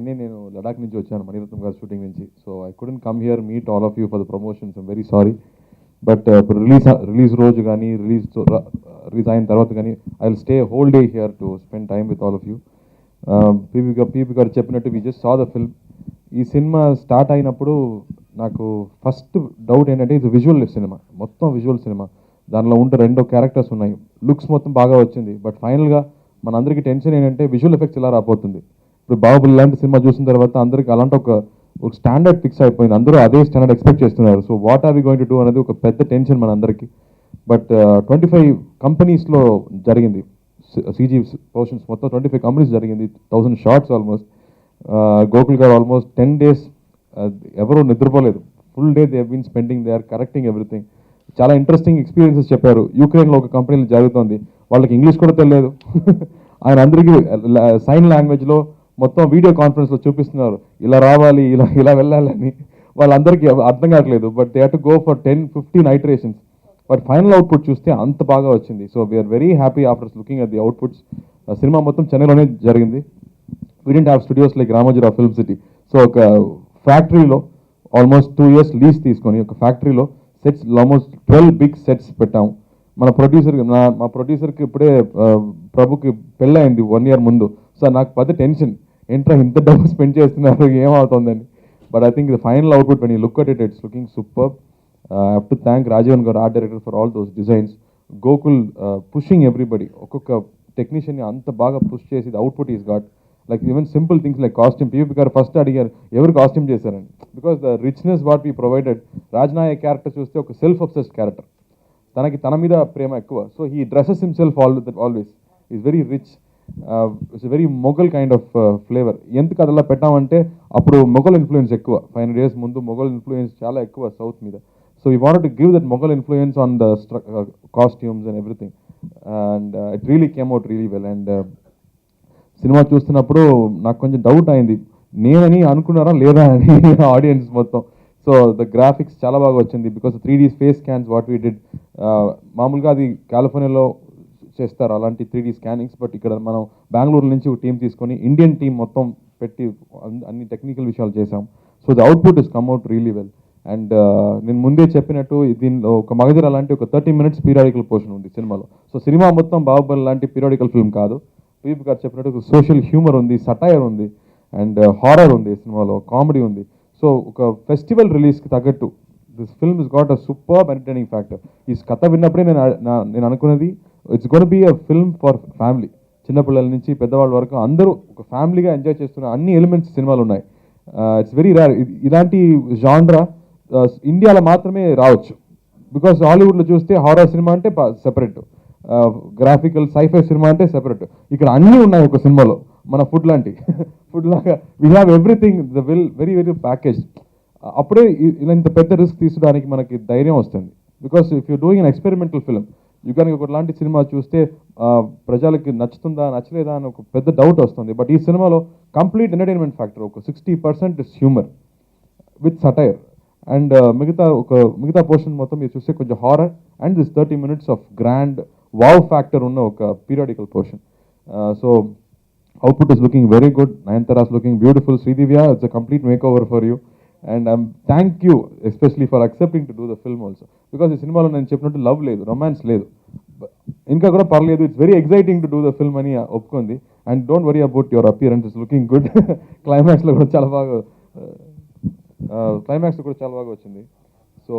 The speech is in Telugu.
నిన్నే నేను లడాక్ నుంచి వచ్చాను మణిరత్నం గారి షూటింగ్ నుంచి. So I couldn't come here meet all of you for the promotions I'm very sorry but ఇప్పుడు రిలీజ్ రిలీజ్ రోజు కానీ రిలీజ్ రిలీజ్ అయిన తర్వాత కానీ I will stay whole day here to spend time with all of you PP గారు పీపీ గారు చెప్పినట్టు we just saw the film ఈ సినిమా స్టార్ట్ అయినప్పుడు నాకు ఫస్ట్ డౌట్ ఏంటంటే ఇది విజువల్ సినిమా. మొత్తం విజువల్ సినిమా. దానిలో ఉంటే రెండో క్యారెక్టర్స్ ఉన్నాయి. లుక్స్ మొత్తం బాగా వచ్చింది. బట్ ఫైనల్గా మనందరికీ టెన్షన్ ఏంటంటే విజువల్ ఎఫెక్ట్స్ ఇలా రాబోతుంది. ఇప్పుడు బాహుబలి లాంటి సినిమా చూసిన తర్వాత అందరికి అలాంటి ఒక ఒక స్టాండర్డ్ ఫిక్స్ అయిపోయింది. అందరూ అదే స్టాండర్డ్ ఎక్స్పెక్ట్ చేస్తున్నారు. So what are we going to do అనేది ఒక పెద్ద టెన్షన్ మన అందరికీ. బట్ ట్వంటీ ఫైవ్ కంపెనీస్లో జరిగింది. సీజీ పోర్షన్స్ uh, మొత్తం ట్వంటీ ఫైవ్ కంపెనీస్ జరిగింది థౌసండ్ షార్ట్స్ ఆల్మోస్ట్ గోకుల్ గారు ఆల్మోస్ట్ టెన్ డేస్ ఎవరూ నిద్రపోలేదు. Full day they been spending they are correcting everything చాలా ఇంట్రెస్టింగ్ ఎక్స్పీరియన్సెస్ చెప్పారు. యూక్రెయిన్లో ఒక కంపెనీలో జరుగుతుంది. వాళ్ళకి ఇంగ్లీష్ కూడా తెలియదు. ఆయన అందరికీ uh, సైన్ లాంగ్వేజ్లో మొత్తం వీడియో కాన్ఫరెన్స్లో చూపిస్తున్నారు. ఇలా రావాలి ఇలా ఇలా వెళ్ళాలని. వాళ్ళందరికీ అర్థం కావట్లేదు. But they to go for ten fifteen iterations but final output చూస్తే అంత బాగా వచ్చింది. So we are very happy after looking at the outputs cinema మొత్తం చెన్నైలోనే జరిగింది. We have studios like Ramojirao film city so ఒక ఫ్యాక్టరీలో ఆల్మోస్ట్ టూ ఇయర్స్ లీజ్ తీసుకొని ఒక ఫ్యాక్టరీలో sets almost twelve big sets పెట్టాము. మన ప్రొడ్యూసర్ నా మా ప్రొడ్యూసర్కి ఇప్పుడే ప్రభుకి పెళ్ళయింది వన్ ఇయర్ ముందు. సో నాకు పెద్ద టెన్షన్ ఏంట్రా ఇంత డబ్బు స్పెండ్ చేస్తున్నారు ఏమవుతుందని. But I think the final output when you look at it it's looking super have to thank Rajeevan గారు art director for all those designs Gokul pushing everybody ఒక్కొక్క టెక్నీషియన్ని అంత బాగా పుష్ చేసి output is got like even simple things like costume PV గారు ఫస్ట్ అడిగారు ఎవరు కాస్ట్యూమ్ చేశారని? Because the richness what we provided Rajnayak character చూస్తే ఒక సెల్ఫ్ అబ్సెస్డ్ క్యారెక్టర్ తనకి తన మీద ప్రేమ ఎక్కువ. So he dresses himself all always is very rich it's very Mughal kind of flavour ఎందుకు అది అలా పెట్టామంటే అప్పుడు మొఘల్ ఇన్ఫ్లుయెన్స్ ఎక్కువ. ఫైవ్ హండ్రెడ్ ఇయర్స్ ముందు మొఘల్ ఇన్ఫ్లుయెన్స్ చాలా ఎక్కువ సౌత్ మీద. So we want to give that Mughal influence on the costumes and everything and it really came out really well and cinema చూస్తున్నప్పుడు నాకు కొంచెం డౌట్ అయింది. నేనని అనుకున్నారా లేదా అని ఆడియన్స్ మొత్తం. సో ద గ్రాఫిక్స్ చాలా బాగా వచ్చింది. Because three D space scans what we did మామూలుగా అది కాలిఫోర్నియాలో చేస్తారు అలాంటి త్రీ స్కానింగ్స్ బట్ ఇక్కడ మనం బెంగళూరు నుంచి ఒక టీం తీసుకొని ఇండియన్ టీం మొత్తం పెట్టి అన్ని టెక్నికల్ విషయాలు చేసాం so the output is come out really well and నేను ముందే చెప్పినట్టు దీనిలో ఒక మగధీర లాంటి ఒక థర్టీ మినిట్స్ పీరియాడికల్ పోర్షన్ ఉంది సినిమాలో. సో సినిమా మొత్తం బాహుబలి లాంటి పీరియాడికల్ ఫిల్మ్ కాదు. పీపీ గారు చెప్పినట్టు సోషల్ హ్యూమర్ ఉంది సటైర్ ఉంది అండ్ హారర్ uh, ఉంది సినిమాలో కామెడీ ఉంది. సో ఒక ఫెస్టివల్ రిలీజ్కి తగ్గట్టు this film is got a super entertaining factor ఈ కథ విన్నప్పుడే నేను నా- నేను అనుకున్నది it's gonna be a film for family చిన్నపిల్లల నుంచి పెద్దవాళ్ళ వరకు అందరూ ఒక ఫ్యామిలీగా ఎంజాయ్ చేస్తున్న అన్ని ఎలిమెంట్స్ సినిమాలు ఉన్నాయి uh, ఇట్స్ వెరీ రేర్ ఇలాంటి జాండ్రా uh, ఇండియాలో మాత్రమే రావచ్చు. బికాస్ హాలీవుడ్లో చూస్తే హారర్ సినిమా అంటే సెపరేట్ గ్రాఫికల్ సైఫై సినిమా అంటే సెపరేట్ ఇక్కడ అన్నీ ఉన్నాయి ఒక సినిమాలో మన ఫుడ్ లాంటి. ఫుడ్ లాగా. We have everything the will very very package అప్పుడే ఇలా ఇంత పెద్ద రిస్క్ తీసుకోవడానికి మనకి ధైర్యం వస్తుంది. Because if you doing an experimental film you కనుక ఒకలాంటి సినిమా చూస్తే ప్రజలకి నచ్చుతుందా నచ్చలేదా అని ఒక పెద్ద డౌట్ వస్తుంది. బట్ ఈ సినిమాలో కంప్లీట్ ఎంటర్టైన్మెంట్ ఫ్యాక్టర్ ఒక sixty percent humour with satire and మిగతా ఒక మిగతా పోర్షన్ మొత్తం మీరు చూస్తే కొంచెం horror and this thirty minutes of grand wow factor ఉన్న ఒక periodical portion so output is looking very good Nayanthara's looking beautiful Sridivya it's a complete makeover for you and I'm thank you especially for accepting to do the film also because ఈ సినిమాలో నేను చెప్పినట్టు లవ్ లేదు రొమాన్స్ లేదు. ఇంకా కూడా పర్లేదు it's very exciting to do the film అని ఒప్పుకుంది. And don't worry about your appearance is looking good క్లైమాక్స్లో కూడా చాలా బాగా uh, క్లైమాక్స్ కూడా చాలా బాగా వచ్చింది. సో